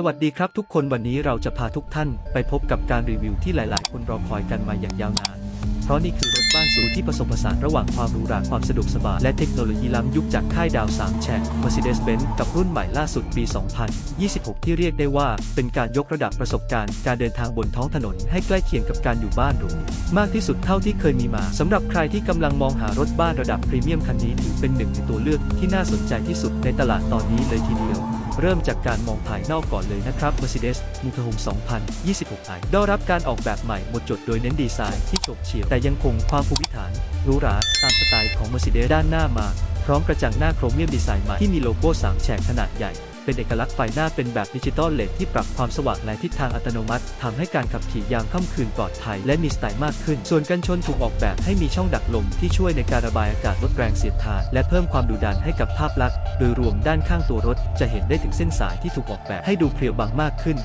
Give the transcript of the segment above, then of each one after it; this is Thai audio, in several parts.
สวัสดีครับทุกคนวันนี้เราจะพาทุกท่านไปพบกับการรีวิวที่หลาย ๆ คนรอคอยกันมาอย่างยาวนาน เพราะนี่คือรถบ้านสูที่ผสมผสานระหว่างความหรูหราความสะดวกสบายและเทคโนโลยีล้ำยุคจากค่ายดาว 3 แฉก Mercedes-Benz กับรุ่นใหม่ล่าสุดปี 2026 ที่เรียกได้ว่าเป็นการยกระดับประสบการณ์การเดินทางบนท้องถนนให้ใกล้เคียงกับการอยู่บ้านหรูมากที่สุดเท่าที่เคยมีมาสำหรับใครที่กำลังมองหารถบ้านระดับพรีเมียมคันนี้ถือเป็นหนึ่งในตัวเลือกที่น่าสนใจที่สุดในตลาดตอนนี้เลยทีเดียว เริ่มจากการมองภายนอกก่อนเลยนะครับ Mercedes m u t a h o m 2026 i ได้รับการออกแบบใหม่หมดจดโดยเน้นดีไซน์ที่โฉบเฉี่ยว แต่ยังคงความภูมิฐานหรูหราตามสไตล์ของ Mercedes ด้านหน้ามา พร้อมกระจังหน้าโครเมียมดีไซน์ใหม่ที่มีโลโก้สามแฉกขนาดใหญ่ เป็นเอกลักษณ์ไฟหน้าเป็นแบบดิจิตอลเลดที่ปรับความสว่างและทิศทางอัตโนมัติทำให้การขับขี่ยามค่ำคืนปลอดภัยและมีสไตล์มากขึ้น ส่วนกันชนถูกออกแบบให้มีช่องดักลมที่ช่วยในการระบายอากาศลดแรงเสียดทานและเพิ่มความดุดันให้กับภาพลักษณ์โดยรวมด้านข้างตัวรถ จะเห็นได้ถึงเส้นสายที่ถูกออกแบบให้ดูเพรียวบางมากขึ้น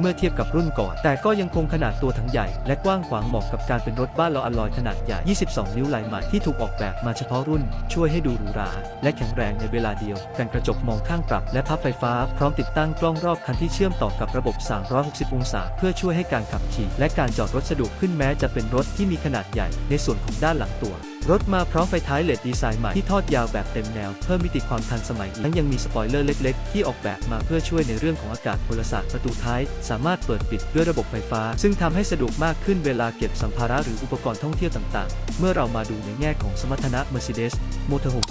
เมื่อเทียบกับรุ่นก่อน แต่ก็ยังคงขนาดตัวทั้งใหญ่ และกว้างขวางเหมาะกับการเป็นรถบ้านล้ออลลอยขนาดใหญ่ 22 นิ้วลายใหม่ที่ถูกออกแบบมาเฉพาะรุ่น ช่วยให้ดูหรูหรา และแข็งแรงในเวลาเดียวกันกระจกมองข้างปรับและพับไฟฟ้าพร้อมติดตั้งกล้องรอบคันที่เชื่อมต่อกับระบบ 360 องศา เพื่อช่วยให้การขับขี่ และการจอดรถสะดวกขึ้นแม้จะเป็นรถที่มีขนาดใหญ่ในส่วนของด้านหลังตัว รถมาพร้อมไฟท้ายเลดดีไซน์ใหม่ที่ทอดยาวแบบเต็มแนว เพิ่มมิติความทันสมัยทั้งยังมีสปอยเลอร์เล็กๆ ที่ออกแบบมาเพื่อช่วยในเรื่องของอากาศพลศาสตร์ประตูท้าย สามารถเปิดปิดด้วยระบบไฟฟ้า ซึ่งทำให้สะดวกมากขึ้นเวลาเก็บสัมภาระหรืออุปกรณ์ท่องเที่ยวต่างๆ เมื่อเรามาดูในแง่ของสมรรถนะ Mercedes Motorhome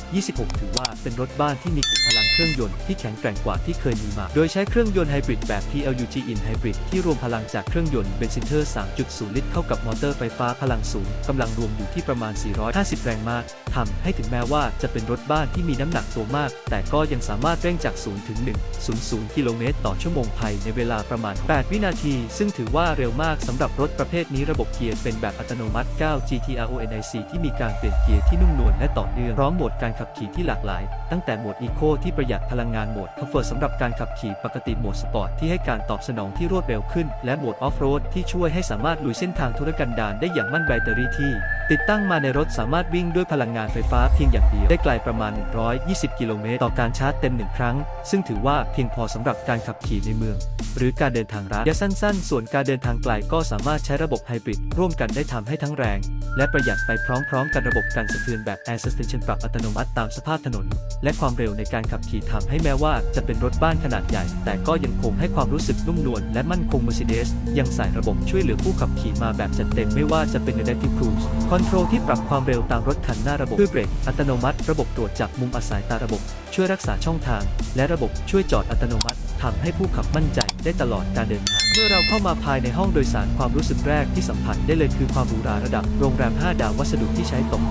2026 ถือว่าเป็นรถบ้านที่มีพลังเครื่องยนต์ที่แข็งแกร่งกว่าที่เคยมีมา โดยใช้เครื่องยนต์ไฮบริดแบบ PLUG in Hybrid ที่รวมพลังจากเครื่องยนต์เบนซินเทอร์ 3.0 ลิตรเข้ากับมอเตอร์ไฟฟ้าพลังสูงกำลังรวมอยู่ที่ประมาณ450 แรงม้าทำให้ถึงแม้ว่าจะเป็นรถบ้านที่มีน้ำหนักตัวมาก แต่ก็ยังสามารถเร่งจาก 0 ถึง 100 กิโลเมตรต่อชั่วโมงภายในเวลาประมาณ 8 วินาที ซึ่งถือว่าเร็วมากสำหรับรถประเภทนี้ระบบเกียร์เป็นแบบอัตโนมัติ 9 GTRONIC ที่มีการเปลี่ยนเกียร์ที่นุ่มนวลและต่อเนื่องพร้อมโหมดการขับขี่ที่หลากหลาย ตั้งแต่โหมด Eco ที่ประหยัดพลังงานโหมด Comfort สำหรับการขับขี่ปกติโหมด Sport ที่ให้การตอบสนองที่รวดเร็วขึ้น และโหมด Off-road ที่ช่วยให้สามารถลุยเส้นทางธุรกันดารได้อย่างมั่นแบตเตอรี่ที่ ติดตั้งมาในรถสามารถวิ่งด้วยพลังงานไฟฟ้าเพียงอย่างเดียว ได้ไกลประมาณ 120 กิโลเมตรต่อการชาร์จเต็มหนึ่งครั้ง ซึ่งถือว่าเพียงพอสำหรับการขับขี่ในเมือง หรือการเดินทางระยะสั้น ๆ ส่วนการเดินทางไกลก็สามารถใช้ระบบไฮบริดร่วมกันได้ทำให้ทั้งแรง และประหยัดไปพร้อม ๆ กันระบบการสะเทือนแบบ Air Suspension ปรับอัตโนมัติตามสภาพถนน และความเร็วในการขับขี่ทำให้แม้ว่าจะเป็นรถบ้านขนาดใหญ่ แต่ก็ยังคงให้ความรู้สึกนุ่มนวลและมั่นคง Mercedes ยังใส่ระบบช่วยเหลือผู้ขับขี่มาแบบจัดเต็มไม่ว่าจะเป็น Adaptive Cruise คอนโทรลที่ปรับความเร็วตามรถคันหน้าระบบเพื่อเบรกอัตโนมัติ ระบบตรวจจับมุมอาศัยตาระบบ ช่วยรักษาช่องทาง และระบบช่วยจอดอัตโนมัติทำให้ผู้ขับมั่นใจได้ตลอดการเดินทาง เมื่อเราเข้ามาภายในห้องโดยสารความรู้สึกแรกที่สัมผัสได้เลยคือความหรูหราระดับโรงแรม 5 ดาววัสดุที่ใช้ตก